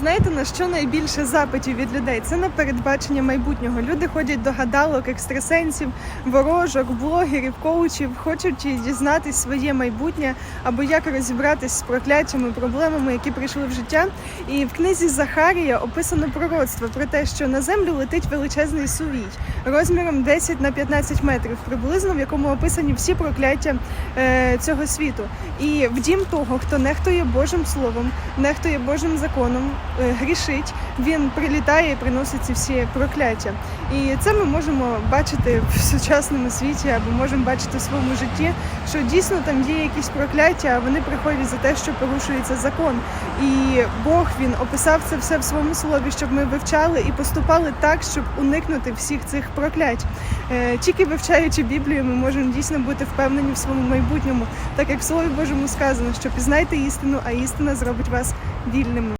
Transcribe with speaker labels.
Speaker 1: Знаєте, на що найбільше запитів від людей? Це на передбачення майбутнього. Люди ходять до гадалок, екстрасенсів, ворожок, блогерів, коучів, хочуть дізнатись своє майбутнє або як розібратись з прокляттями, проблемами, які прийшли в життя. І в книзі Захарія описано пророцтво про те, що на землю летить величезний сувій розміром 10 на 15 метрів, приблизно в якому описані всі прокляття е, цього світу. І в дім того, хто нехтує Божим словом, нехтує Божим законом, грішить, він прилітає і приносить ці всі прокляття. І це ми можемо бачити в сучасному світі, або можемо бачити в своєму житті, що дійсно там є якісь прокляття, а вони приходять за те, що порушується закон. І Бог він описав це все в своєму слові, щоб ми вивчали і поступали так, щоб уникнути всіх цих проклять. Е, Тільки вивчаючи Біблію, ми можемо дійсно бути впевнені в своєму майбутньому, так як в Слові Божому сказано, що пізнайте істину, а істина зробить вас вільними.